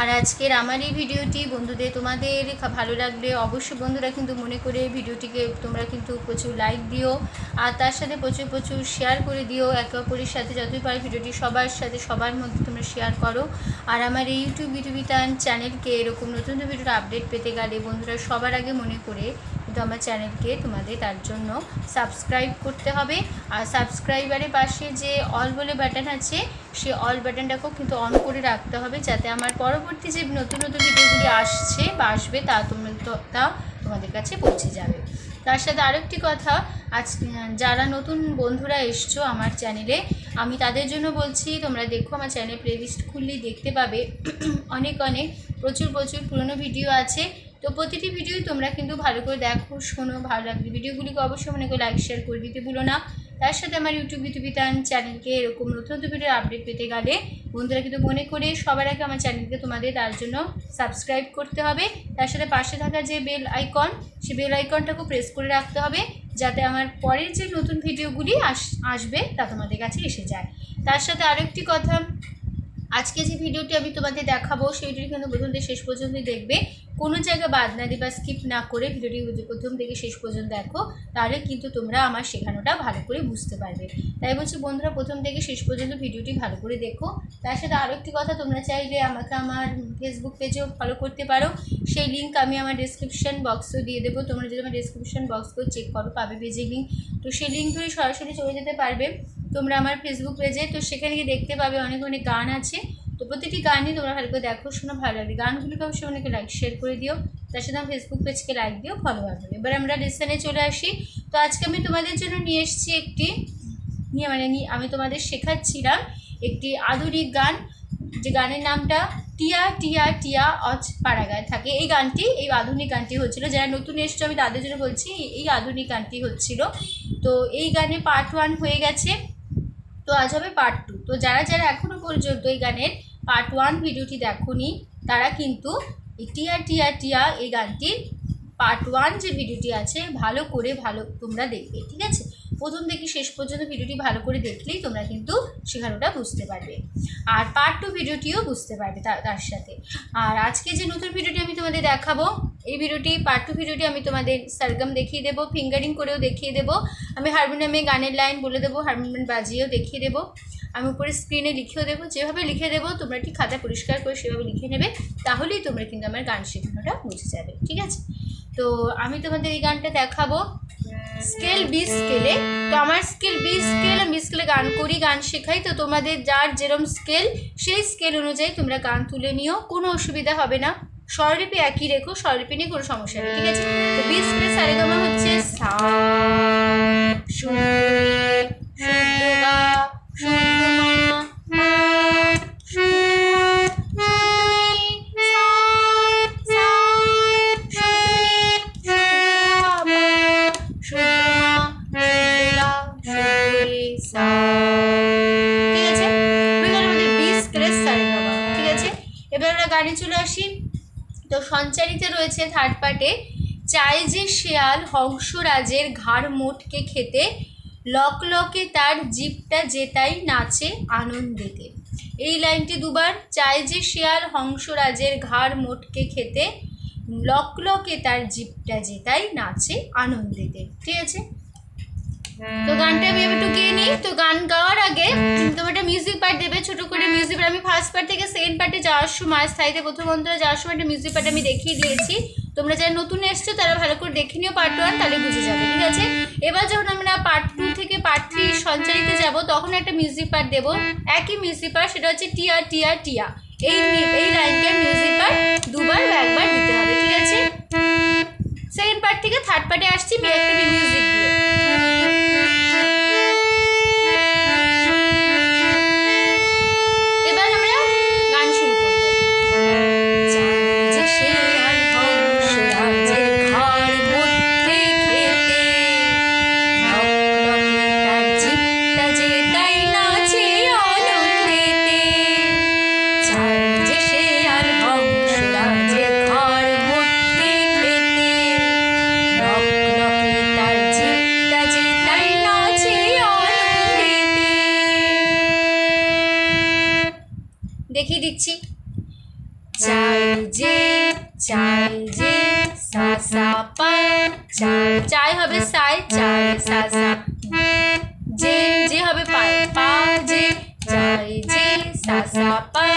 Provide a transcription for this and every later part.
আর আজকের আমার এই ভিডিওটি বন্ধুদের তোমাদের ভালো লাগলে অবশ্যই বন্ধুরা কিন্তু মনে করে ভিডিওটিকে তোমরা কিন্তু প্রচুর লাইক দিও। আর তার সাথে প্রচুর প্রচুর শেয়ার করে দিও। একে অপরের সাথে যতই পারো ভিডিওটি সবার সাথে সবার মধ্যে তোমরা শেয়ার করো। আর আমার এই ইউটিউব ইউটিউবিতান চ্যানেলকে এরকম নতুন নতুন ভিডিওর আপডেট পেতে গেলে বন্ধুরা সবার আগে মনে করে কিন্তু আমার চ্যানেলকে তোমাদের তার জন্য সাবস্ক্রাইব করতে হবে। আর সাবস্ক্রাইবারের পাশে যে অল বলে বাটন আছে সে অল বাটনটাকেও কিন্তু অন করে রাখতে হবে যাতে আমার পরবর্তী যে নতুন নতুন ভিডিওগুলি আসছে বা আসবে তা তোমরা তো- তোমাদের কাছে পৌঁছে যাবে। তার সাথে আরেকটি কথা, আজ যারা নতুন বন্ধুরা এসছো আমার চ্যানেলে, আমি তাদের জন্য বলছি, তোমরা দেখো আমার চ্যানেল প্লেলিস্ট খুললেই দেখতে পাবে। অনেক অনেক, প্রচুর প্রচুর পুরনো ভিডিও আছে। তো প্রতিটি ভিডিওই তোমরা কিন্তু ভালো করে দেখো, শোনো, ভালো লাগবে ভিডিওগুলিকে অবশ্যই মনে করে লাইক শেয়ার করে দিতে ভুলো না। তার সাথে আমার ইউটিউব বিতুবিতান চ্যানেলকে এরকম নতুন নতুন ভিডিওর আপডেট পেতে গেলে বন্ধুরা কিন্তু মনে করে সবার আগে আমার চ্যানেলকে তোমাদের তার জন্য সাবস্ক্রাইব করতে হবে। তার সাথে পাশে থাকা যে বেল আইকন সেই বেল আইকনটাকেও প্রেস করে রাখতে হবে যাতে আমার পরের যে নতুন ভিডিওগুলি আস, আসবে তা তোমাদের কাছে এসে যায়। তার সাথে আরেকটি কথা আজকে যে ভিডিওটি আমি তোমাদের দেখাবো সেই ভিডিওটি কিন্তু প্রথম থেকে শেষ পর্যন্ত দেখবে। কোনো জায়গায় বাদ না দিয়ে বা স্কিপ না করে ভিডিওটি প্রথম থেকে শেষ পর্যন্ত দেখো, তাহলে কিন্তু তোমরা আমার শেখানোটা ভালো করে বুঝতে পারবে। তাই বলছি বন্ধুরা, প্রথম থেকে শেষ পর্যন্ত ভিডিওটি ভালো করে দেখো। তার সাথে আরও একটি কথা, তোমরা চাইলে আমাকে আমার ফেসবুক পেজেও ফলো করতে পারো। সেই লিঙ্ক আমি আমার ডিসক্রিপশন বক্সেও দিয়ে দেবো। তোমরা যদি আমার ডিসক্রিপশন বক্স করে চেক করো, পাবে পেজের লিঙ্ক তো সেই লিঙ্ক ধরে সরাসরি চলে যেতে পারবে। তোমরা আমার ফেসবুক পেজে তো সেখানে গিয়ে দেখতে পাবে অনেক অনেক গান আছে। তো প্রতিটি গানই তোমরা ভালো করে দেখো, শোনো, ভালো লাগবে। গানগুলোকে অবশ্যই অনেকে লাইক শেয়ার করে দিও। তার সাথে আমার ফেসবুক পেজকে লাইক দিও ফলো করবে এবার আমরা লেসনে চলে আসি। তো আজকে আমি তোমাদের জন্য নিয়ে এসেছি একটি, নিয়ে মানে আমি তোমাদের শেখাচ্ছিলাম একটি আধুনিক গান। যে গানের নামটা টিয়া টিয়া টিয়া অজ পাড়াগায় থাকে। এই গানটি, এই আধুনিক গানটি হচ্ছিল। যারা নতুন এসছো, আমি তাদের জন্য বলছি, এই আধুনিক গানটি হচ্ছিল। তো এই গানে পার্ট ওয়ান হয়ে গেছে। তো আজ হবে পার্ট টু তো যারা যারা এখনও পর্যন্ত এই গানের পার্ট ওয়ান ভিডিওটি দেখনি, তারা কিন্তু টিয়া টিয়া টিয়া এই গানটির পার্ট ওয়ান যে ভিডিওটি আছে, ভালো করে ভালো তোমরা দেখবে, ঠিক আছে? প্রথম থেকে শেষ পর্যন্ত ভিডিওটি ভালো করে দেখলেই তোমরা কিন্তু শেখানোটা বুঝতে পারবে। আর পার্ট টু ভিডিওটিও বুঝতে পারবে তার সাথে। আর আজকে যে নতুন ভিডিওটি আমি তোমাদের দেখাবো, এই ভিডিওটি পার্ট টু ভিডিওটি আমি তোমাদের সারগাম দেখিয়ে দেবো ফিঙ্গারিং করেও দেখিয়ে দেবো। আমি হারমোনিয়ামে গানের লাইন বলে দেবো হারমোনিয়াম বাজিয়েও দেখিয়ে দেবো। আমি উপরে স্ক্রিনে লিখেও দেবো, যেভাবে লিখে দেবো, তোমরা একটি খাতা পরিষ্কার করে সেভাবে লিখে নেবে, তাহলেই তোমরা কিন্তু আমার গান শেখানোটা বুঝে যাবে, ঠিক আছে? তো আমি তোমাদের এই গানটা দেখাবো। স্কেল বি স্কেলে। তো আমার স্কেল বি স্কেল, আমি স্কেলে গান করি, গান শেখাই। তো তোমাদের যার যেরম স্কেল, সেই স্কেল অনুযায়ী তোমরা গান তুলে নিও। কোনো অসুবিধা হবে না। স্বরলিপি একই রেখো, স্বরলিপি নিয়ে কোনো সমস্যা নেই, ঠিক আছে? তো বি স্কেলে সারেগামা হচ্ছে সা গানে চলে আসি। তো সঞ্চারিতে রয়েছে থার্ড পার্টে চায় যে শেয়াল হংসরাজের ঘাড় মোটকে খেতে, লক লকে তার জিপটা জেতাই নাচে আনন্দেতে। এই লাইনটি দুবার চায় যে শেয়াল হংসরাজের ঘাড় মোটকে খেতে, লক লকে তার জিপটা জেতাই নাচে আনন্দেতে। ঠিক আছে? তো গানটা আমি একটু গেয়ে নিই। তো গান গাওয়ার আগে তোমার একটা মিউজিক পার্ট দেবে ছোট করে মিউজিক পার্ট আমি ফার্স্ট পার্ট থেকে সেকেন্ড পার্টে যাওয়ার সময় স্থায়ীতে প্রথম অন্তরে যাওয়ার সময় একটা মিউজিক পার্ট আমি দেখিয়ে দিয়েছি। তোমরা যারা নতুন এসছো তারা ভালো করে দেখে নিও পার্ট ওয়ান তাহলে বুঝে যাবে ঠিক আছে? এবার যখন আমরা পার্ট টু থেকে পার্ট থ্রি সঞ্চারিতে যাব তখন একটা মিউজিক পার্ট দেবো। একই মিউজিক পার্ট সেটা হচ্ছে টিয়া টিয়া টিয়া। এই এই লাইনটা মিউজিক পার্ট দুবার বা একবার দিতে হবে ঠিক আছে? সেকেন্ড পার্ট থেকে থার্ড পার্টে আসছি একটা মিউজিক চাই হবে সাই, চাই, সা সা। যে যে হবে পাই পা, যে, চাই, যে, সা সা, পা,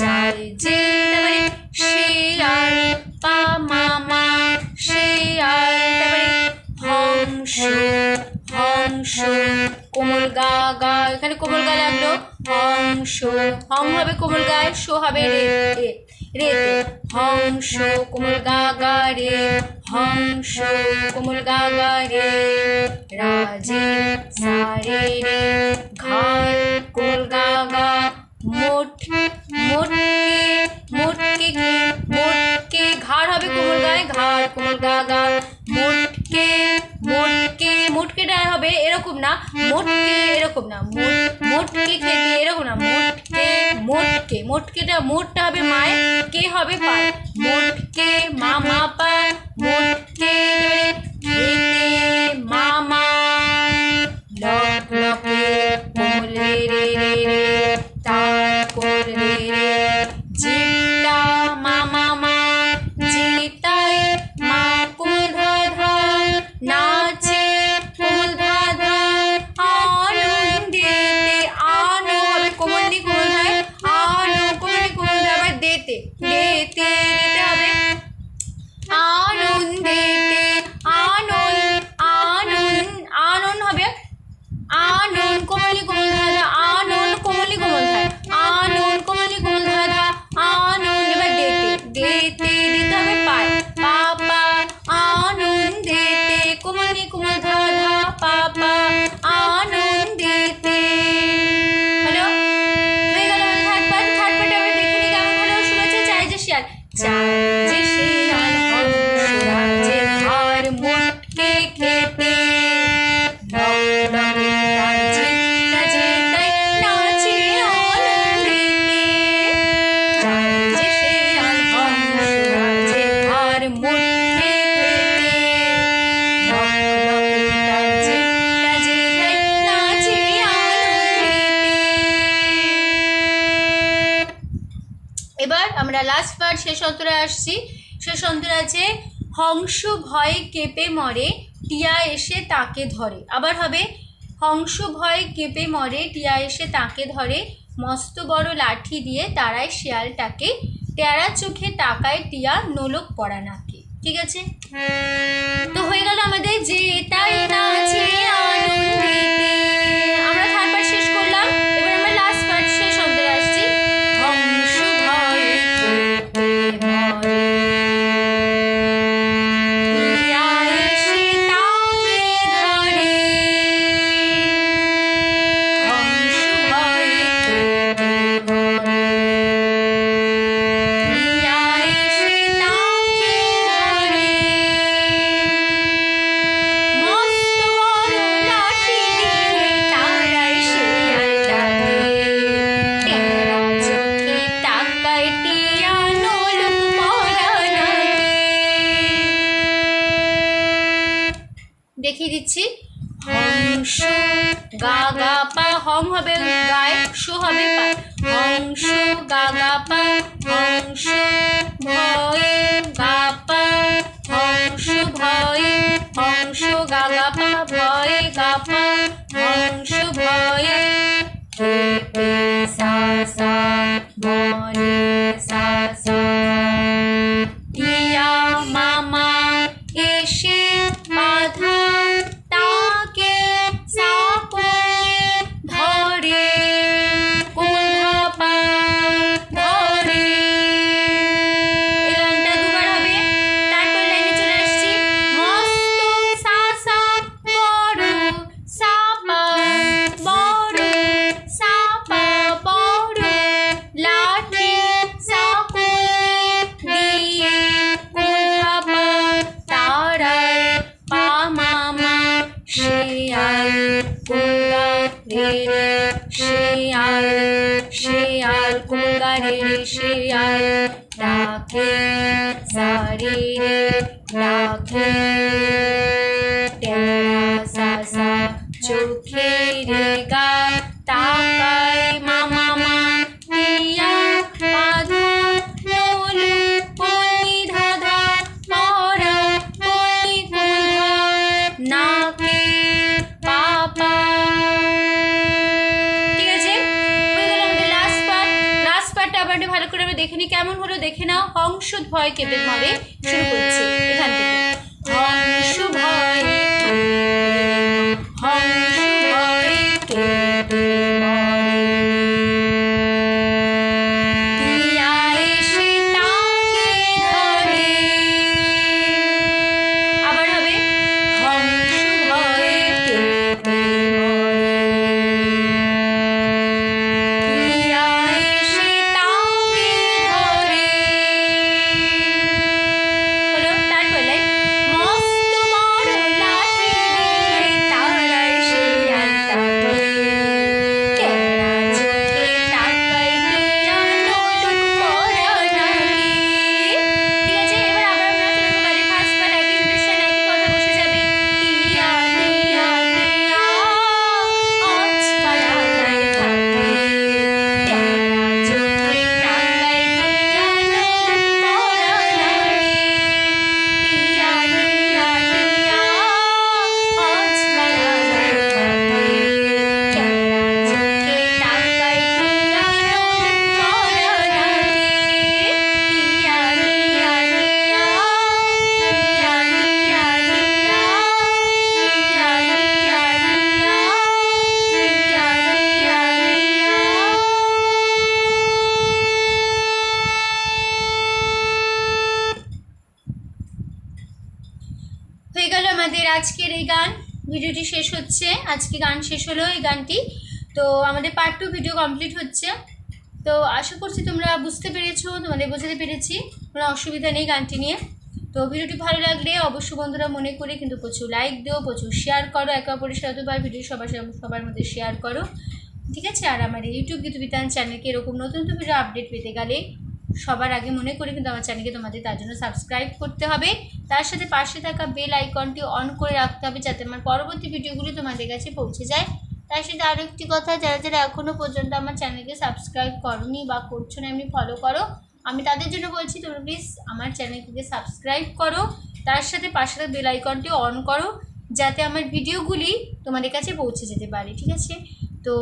চাই, যে তারপরে শিয়াল পা, মা মা শিয়াল তারপরে হংস হংস, কোমল গা গা, এখানে কোমল গা লাগল, হংস, হং হবে কোমল গায় শো হবে রে রে রেতে হংস, কোমল গা গা, রে গা গা রে রাজে সারে রে ঘাট কোমল গা গা মোট, মোটকে মোটকে মোটকে ঘাড় হবে কোমল গায়ে, ঘাড় কোমল গা গা মোটকে মোটকে মোটকেটা হবে এরকম না, মোটকে এরকম না, মোট, মোটকে খেতে এরকম না, মোটকে মোটকে, মোটকেটা, মোটটা হবে মায় কে হবে পায় মোটকে মা মা, পা মোটকে অন্তরে আসছি। সে অন্তরে আছে হংস ভয়ে কেঁপে মরে টিয়া এসে তাকে ধরে। আবার হবে হংস ভয়ে কেঁপে মরে টিয়া এসে তাকে ধরে। মস্ত বড় লাঠি দিয়ে তারাই শিয়ালটাকে টেরা চোখে তাকায় টিয়া নোলক পড়া নাকে ঠিক আছে? তো হয়ে গেল আমাদের যে তাই নাচে আনন্দেতে। হং হবে গায় শো হবে পা। হংস গা গা পা। হংস শিয়াল কুঙ্গা রে শিয়াল শিয়াল কুঙ্গা রে শিয়াল ডাকে সারি ডাকে কেমন হলো দেখে নাও। হংস ভয় কেঁপে ঘরে শুরু করছি এখান থেকে। হংস ভয়। আজকের এই গান। ভিডিওটি শেষ হচ্ছে। আজকে গান শেষ হলো এই গানটি। তো আমাদের পার্ট টু ভিডিও কমপ্লিট হচ্ছে। তো আশা করছি তোমরা বুঝতে পেরেছ, তোমাদের বোঝাতে পেরেছি। কোনো অসুবিধা নেই গানটি নিয়ে। তো ভিডিওটি ভালো লাগলে অবশ্যই বন্ধুরা মনে করে কিন্তু প্রচুর লাইক দিও, প্রচুর শেয়ার করো। একে অপরের সাথে অথবা ভিডিও সবার সবার মধ্যে শেয়ার করো। ঠিক আছে? আর আমার ইউটিউব গীতবিতান চ্যানেলকে এরকম নতুন নতুন ভিডিও আপডেট পেতে গেলে সবার আগে মনে করে কিন্তু আমার চ্যানেলকে তোমাদের তার জন্য সাবস্ক্রাইব করতে হবে। তার সাথে পাশে থাকা বেল আইকনটি অন করে রাখতে হবে যাতে আমার পরবর্তী ভিডিওগুলি তোমাদের কাছে পৌঁছে যায়। তার সাথে আরও একটি কথা, যারা যারা এখনও পর্যন্ত আমার চ্যানেলকে সাবস্ক্রাইব করনি বা করছ না এমনি ফলো করো, আমি তাদের জন্য বলছি, তোমরা প্লিজ আমার চ্যানেলটিকে সাবস্ক্রাইব করো। তার সাথে পাশে থাকা বেল আইকনটি অন করো, যাতে আমার ভিডিওগুলি তোমাদের কাছে পৌঁছে যেতে পারে, ঠিক আছে? তো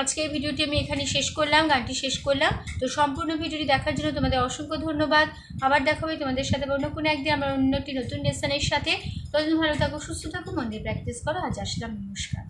আজকে এই ভিডিওটি আমি এখানে শেষ করলাম, গানটি শেষ করলাম। তো সম্পূর্ণ ভিডিওটি দেখার জন্য তোমাদের অসংখ্য ধন্যবাদ। আবার দেখা হবে তোমাদের সাথে অন্য কোনো একদিন আমার অন্য একটি নতুন লেসনের সাথে। ততদিন ভালো থাকো, সুস্থ থাকো মন্দির প্র্যাকটিস করো। আজ আসলাম, নমস্কার।